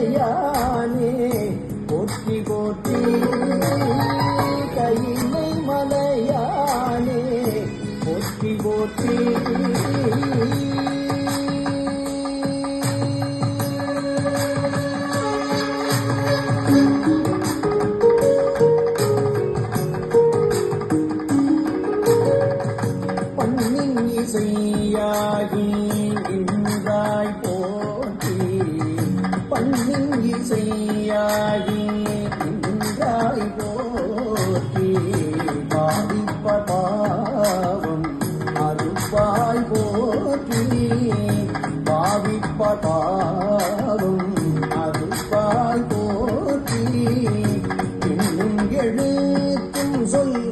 மலையானே போற்றி போற்றி. கையினை மலையானே போற்றி போற்றி. பண்ணின் இசையாகி மண்ணின் இசையாகி நின்றாய் போற்றி. பாதிப்ப பாவம் அருப்பாய் போற்றி. பாவிப்ப பாவம் அருப்பாய் போற்றி. என்னும் எழுத்தும் சொல்